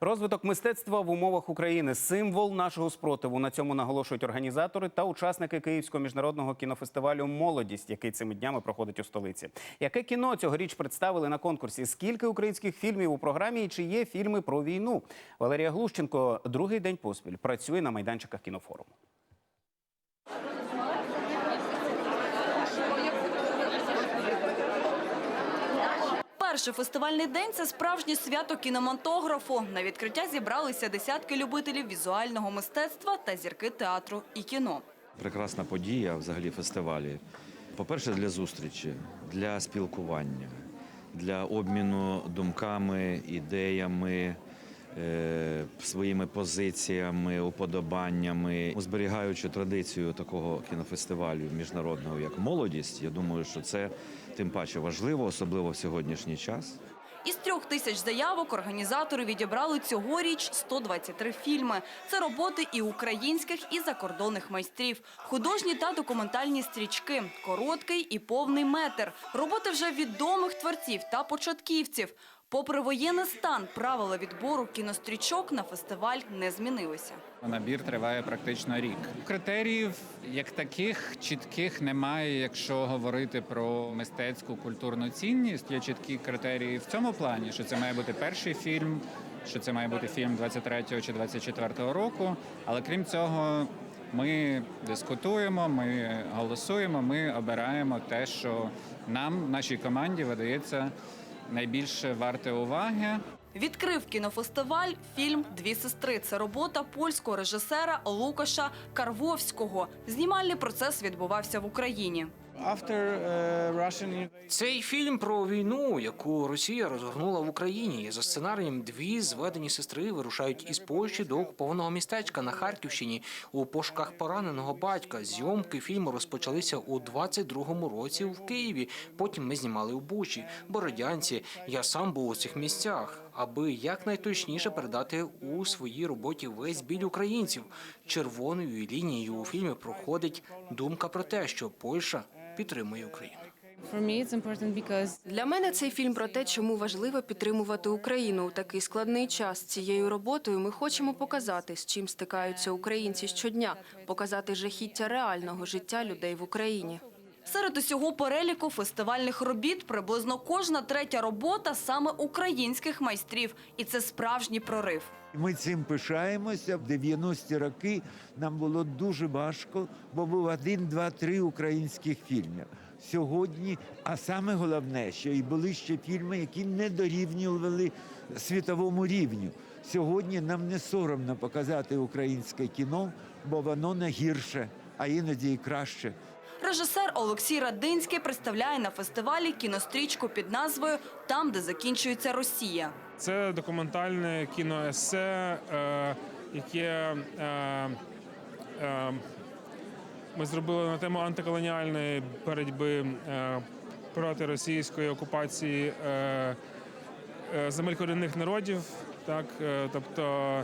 Розвиток мистецтва в умовах України символ нашого спротиву. На цьому наголошують організатори та учасники Київського міжнародного кінофестивалю Молодість, який цими днями проходить у столиці. Яке кіно цьогоріч представили на конкурсі? Скільки українських фільмів у програмі і чи є фільми про війну? Валерія Глущенко другий день поспіль працює на майданчиках кінофоруму. Перший фестивальний день це справжнє свято кінематографу. На відкриття зібралися десятки любителів візуального мистецтва та зірки театру і кіно. Прекрасна подія взагалі фестивалі. По-перше, для зустрічі, для спілкування, для обміну думками, ідеями, своїми позиціями, уподобаннями. Зберігаючи традицію такого кінофестивалю міжнародного як молодість, я думаю, що це тим паче важливо, особливо в сьогоднішній час. Із трьох тисяч заявок організатори відібрали цьогоріч 123 фільми. Це роботи і українських, і закордонних майстрів, художні та документальні стрічки, короткий і повний метр, роботи вже відомих творців та початківців. Попри воєнний стан, правила відбору кінострічок на фестиваль не змінилися. Набір триває практично рік. Критеріїв як таких чітких немає. Якщо говорити про мистецьку культурну цінність, є чіткі критерії в цьому плані, що це має бути перший фільм, що це має бути фільм 23-го чи 24-го року. Але крім цього, ми дискутуємо, ми голосуємо, ми обираємо те, що нам, нашій команді, видається найбільше варте уваги. Відкрив кінофестиваль фільм Дві сестри. Це робота польського режисера Лукаша Карвовського. Знімальний процес відбувався в Україні. Uh, Цей фільм про війну, яку Росія розгорнула в Україні. За сценарієм дві зведені сестри вирушають із Польщі до окупованого містечка на Харківщині у пошуках пораненого батька. Зйомки фільму розпочалися у 22-му році в Києві. Потім ми знімали у Бучі, Бородянці. Я сам був у цих місцях, аби якнайточніше передати у своїй роботі весь біль українців. Червоною лінією у фільмі проходить думка про те, що Польща підтримує Україну. Для мене цей фільм про те, чому важливо підтримувати Україну у такий складний час. Цією роботою ми хочемо показати, з чим стикаються українці щодня, показати жахіття реального життя людей в Україні. Серед усього переліку фестивальних робіт приблизно кожна третя робота саме українських майстрів, і це справжній прорив. Ми цим пишаємося. В 90-ті роки нам було дуже важко, бо був один, два, три українських фільми. Сьогодні, а саме головне, що і були ще фільми, які не дорівнювали світовому рівню. Сьогодні нам не соромно показати українське кіно, бо воно не гірше, а іноді і краще. Режисер Олексій Радинський представляє на фестивалі кінострічку під назвою Там, де закінчується Росія. Це документальне кіноесе, е, яке е, е, ми зробили на тему антиколоніальної боротьби проти російської окупації земель корінних народів. Так, тобто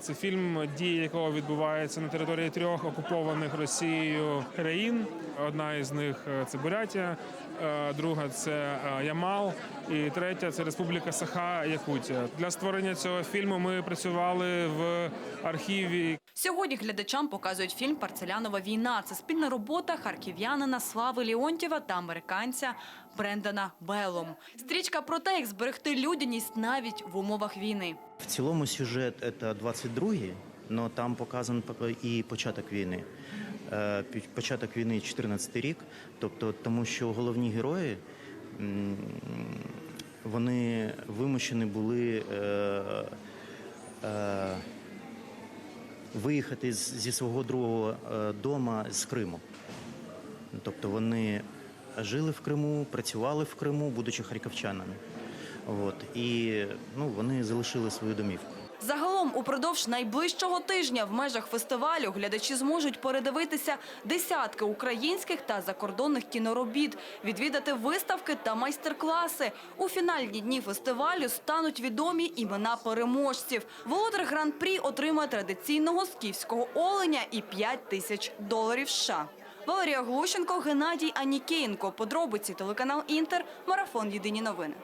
це фільм, дії якого відбувається на території трьох окупованих Росією країн. Одна із них е, це Бурятія, е, друга це е, Ямал, і третя це Республіка Саха Якутія. Для створення цього фільму ми працювали в архіві Сьогодні глядачам показують фільм Парцелянова війна. Це спільна робота харків'янина Слави Ліонтєва та американця Брендана Беллом. Стрічка про те, як зберегти людяність навіть в умовах війни. В цілому сюжет це 22-й, але там показан і початок війни. Е, Початок війни 14 рік, тобто тому, що головні герої вони вимушені були е, е, виїхати зі свого другого е, дома з Криму. Тобто вони жили в Криму, працювали в Криму, будучи харківчанами. От, і ну, вони залишили свою домівку. Загалом, упродовж найближчого тижня в межах фестивалю глядачі зможуть передивитися десятки українських та закордонних кіноробіт, відвідати виставки та майстер-класи. У фінальні дні фестивалю стануть відомі імена переможців. Володар гран-прі отримає традиційного скіфського оленя і 5 тисяч доларів США. Валерія Глущенко, Геннадій Анікієнко. Подробиці телеканал Інтер. Марафон Єдині новини.